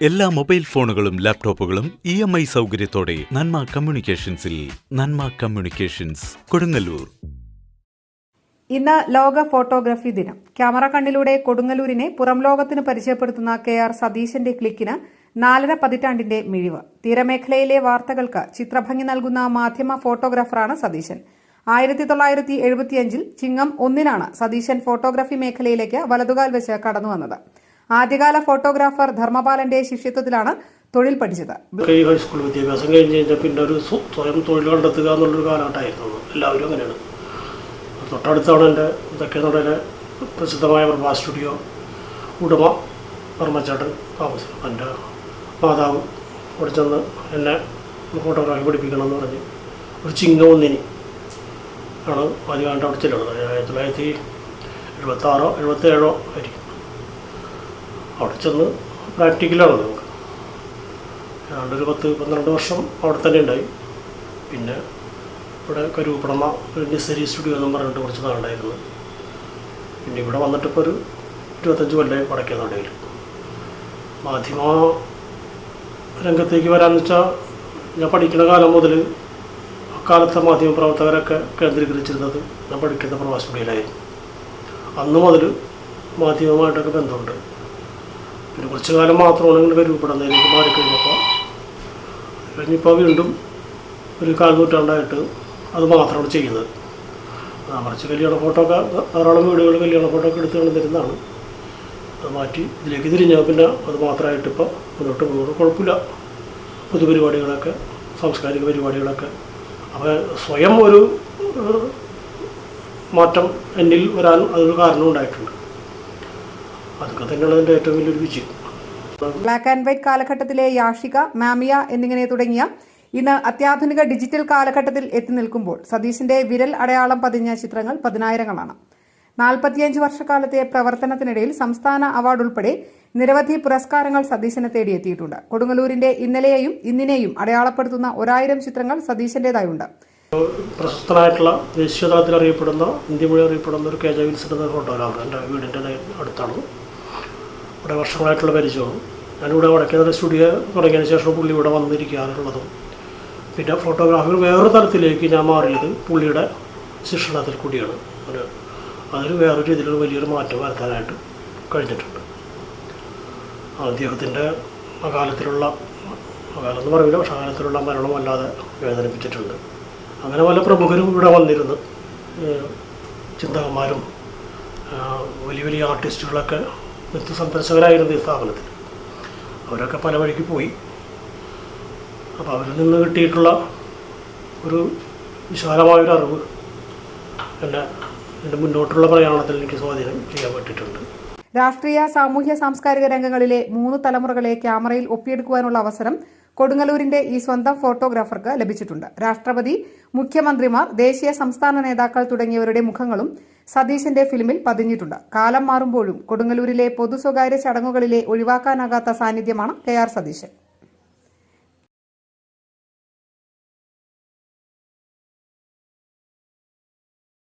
എല്ലാ മൊബൈൽ ഫോണുകളും ലാപ്ടോപ്പുകളും ഇ എം ഐ സൗകര്യത്തോടെ നന്മ കമ്മ്യൂണിക്കേഷൻസിൽ നന്മ കമ്മ്യൂണിക്കേഷൻസ് കൊടുങ്ങല്ലൂർ. ഇന്ന് ലോക ഫോട്ടോഗ്രഫി ദിനം. ക്യാമറ കണ്ണിലൂടെ കൊടുങ്ങല്ലൂരിനെ പുറം ലോകത്തിന് പരിചയപ്പെടുത്തുന്ന കെ ആർ സതീശന്റെ ക്ലിക്കിന് നാലര പതിറ്റാണ്ടിന്റെ മിഴിവ്. തീരമേഖലയിലെ വാർത്തകൾക്ക് ചിത്രഭംഗി നൽകുന്ന മാധ്യമ ഫോട്ടോഗ്രാഫറാണ് സതീശൻ. ആയിരത്തി തൊള്ളായിരത്തി എഴുപത്തിയഞ്ചിൽ ചിങ്ങം ഒന്നിനാണ് സതീശൻ ഫോട്ടോഗ്രഫി മേഖലയിലേക്ക് വലതുകാൽ വെച്ച് കടന്നുവന്നത് ആദ്യകാല ഫോട്ടോഗ്രാഫർ ധർമ്മപാലന്റെ ശിഷ്യത്വത്തിലാണ് തൊഴിൽ പഠിച്ചത്. ഹൈസ്കൂൾ വിദ്യാഭ്യാസം കഴിഞ്ഞ് കഴിഞ്ഞാൽ ഒരു സ്വയം തൊഴിൽ കണ്ടെത്തുക എന്നുള്ളൊരു കാലഘട്ടമായിരുന്നു. എല്ലാവരും അങ്ങനെയാണ്. തൊട്ടടുത്താണ് എന്റെ ഇതൊക്കെ നടയിലെ പ്രസിദ്ധമായ പ്രഭാ സ്റ്റുഡിയോ ഉടമ വർമ്മച്ചേട്ടൻ താമസം. എന്റെ മാതാവ് അവിടെ ചെന്ന് എന്നെ ഫോട്ടോഗ്രാഫി പഠിപ്പിക്കണം എന്ന് പറഞ്ഞ് ഒരു ചിങ്ങം ഒന്നിനി ആണ് ആദ്യമായിട്ട് അവിടെ ചെല്ലുന്നത്. ആയിരത്തി തൊള്ളായിരത്തി എഴുപത്താറോ എഴുപത്തേഴോ ആയിരിക്കും. അവിടെ ചെന്ന് പ്രാക്ടിക്കലാണ് നമുക്ക്. ഏതാണ്ട് ഒരു പത്ത് പന്ത്രണ്ട് വർഷം അവിടെ തന്നെ ഉണ്ടായി. പിന്നെ ഇവിടെ കരൂപ്പടമ ഒരു നിസരി സ്റ്റുഡിയോ എന്ന് പറഞ്ഞിട്ട് കുറച്ച് നാളുണ്ടായിരുന്നു പിന്നെ ഇവിടെ വന്നിട്ട് ഇപ്പോൾ ഒരു ഇരുപത്തഞ്ച് കൊല്ലം വടക്കേ നടയിൽ മാധ്യമ രംഗത്തേക്ക് വരാമെന്ന് വെച്ചാൽ ഞാൻ പഠിക്കുന്ന കാലം മുതൽ അക്കാലത്തെ മാധ്യമ പ്രവർത്തകരൊക്കെ കേന്ദ്രീകരിച്ചിരുന്നത് ഞാൻ പഠിക്കുന്ന പ്രവാസ സ്റ്റുഡിയോയിലായിരുന്നു. അന്ന് മുതൽ മാധ്യമമായിട്ടൊക്കെ ബന്ധമുണ്ട്. പിന്നെ കുറച്ച് കാലം മാത്രമാണ് ഇങ്ങനെ രൂപപ്പെടുന്നതിലേക്ക് മാറിക്കഴിഞ്ഞപ്പോൾ കഴിഞ്ഞിപ്പോൾ വീണ്ടും ഒരു കാൽ നൂറ്റാണ്ടായിട്ട് അത് മാത്രമാണ് ചെയ്യുന്നത്. മറിച്ച് കല്യാണ ഫോട്ടോ ഒക്കെ ധാരാളം വീടുകൾ കല്യാണ ഫോട്ടോ ഒക്കെ എടുത്ത് തരുന്നതാണ്. അത് മാറ്റി ഇതിലേക്ക് തിരിഞ്ഞാൽ പിന്നെ അത് മാത്രമായിട്ട് ഇപ്പോൾ മുന്നോട്ട് പോകുന്നത് കുഴപ്പമില്ല. പൊതുപരിപാടികളൊക്കെ സാംസ്കാരിക പരിപാടികളൊക്കെ. അപ്പോൾ സ്വയം ഒരു മാറ്റം എന്നിൽ വരാൻ അതൊരു കാരണം ഉണ്ടായിട്ടുണ്ട് അതൊക്കെ തന്നെയാണ് അതിന്റെ ഏറ്റവും വലിയൊരു വിജയം. ബ്ലാക്ക് ആൻഡ് വൈറ്റ് കാലഘട്ടത്തിലെ യാഷിക മാമിയ എന്നിങ്ങനെ തുടങ്ങിയ ഇന്ന് അത്യാധുനിക ഡിജിറ്റൽ കാലഘട്ടത്തിൽ എത്തി നിൽക്കുമ്പോൾ സതീശിന്റെ വിരൽ അടയാളം പതിഞ്ഞ ചിത്രങ്ങൾ പതിനായിരങ്ങളാണ്. നാൽപ്പത്തിയഞ്ച് വർഷക്കാലത്തെ പ്രവർത്തനത്തിനിടയിൽ സംസ്ഥാന അവാർഡ് ഉൾപ്പെടെ നിരവധി പുരസ്കാരങ്ങൾ സതീശനെ തേടിയെത്തിയിട്ടുണ്ട്. കൊടുങ്ങല്ലൂരിന്റെ ഇന്നലെയെയും ഇന്നിനെയും അടയാളപ്പെടുത്തുന്ന ഒരായിരം ചിത്രങ്ങൾ സതീശന്റേതായുണ്ട് പ്രശസ്തനായിട്ടുള്ള ദേശീയ തലത്തിൽ അറിയപ്പെടുന്ന ഇന്ത്യ മൊഴി അറിയപ്പെടുന്ന ഒരു കെ ജെ വിൽസൺ എന്ന ഫോട്ടോഗ്രാഫർ എന്റെ വീടിന്റെ അടുത്താണ്. ഇവിടെ വർഷങ്ങളായിട്ടുള്ള പരിചയമാണ്. ഞാനിവിടെ വടക്കേതല സ്റ്റുഡിയോ തുടങ്ങിയതിന് ശേഷം പുള്ളി ഇവിടെ വന്നിരിക്കാറുള്ളതും പിന്നെ ഫോട്ടോഗ്രാഫർ വേറൊരു തലത്തിലേക്ക് ഞാൻ മാറിയത് പുള്ളിയുടെ ശിക്ഷണത്തിൽ കൂടിയാണ്. ഒരു അതിൽ വേറൊരു രീതിയിലൊരു വലിയൊരു മാറ്റം വരുത്താനായിട്ട് കഴിഞ്ഞിട്ടുണ്ട്. അദ്ദേഹത്തിന്റെ അകാലത്തിലുള്ള അകാലം എന്ന് പറയില്ല പക്ഷേ അകാലത്തിലുള്ള മരണം വേദനിപ്പിച്ചിട്ടുണ്ട്. അങ്ങനെ പല പ്രമുഖരും ഇവിടെ വന്നിരുന്നു. ചിന്തകന്മാരും വലിയ വലിയ ആർട്ടിസ്റ്റുകളൊക്കെ നിത്യസന്ദർശകരായിരുന്നു ഈ സ്ഥാപനത്തിൽ. അവരൊക്കെ പല വഴിക്ക് പോയി. അപ്പോൾ അവരിൽ നിന്ന് കിട്ടിയിട്ടുള്ള ഒരു വിശാലമായൊരു അറിവ് എന്നെ എന്റെ മുന്നോട്ടുള്ള പ്രയാണത്തിൽ എനിക്ക് സ്വാധീനം ചെയ്യാൻ പറ്റിയിട്ടുണ്ട്. രാഷ്ട്രീയ സാമൂഹ്യ സാംസ്കാരിക രംഗങ്ങളിലെ മൂന്ന് തലമുറകളെ ക്യാമറയിൽ ഒപ്പിയെടുക്കുവാനുള്ള അവസരം കൊടുങ്ങല്ലൂരിന്റെ ഈ സ്വന്തം ഫോട്ടോഗ്രാഫർക്ക് ലഭിച്ചിട്ടുണ്ട്. രാഷ്ട്രപതി മുഖ്യമന്ത്രിമാർ ദേശീയ സംസ്ഥാന നേതാക്കൾ തുടങ്ങിയവരുടെ മുഖങ്ങളും സതീശന്റെ ഫിലിമിൽ പതിഞ്ഞിട്ടുണ്ട്. കാലം മാറുമ്പോഴും കൊടുങ്ങല്ലൂരിലെ പൊതു സ്വകാര്യ ചടങ്ങുകളിലെ ഒഴിവാക്കാനാകാത്ത സാന്നിധ്യമാണ് കെ ആർ സതീശൻ.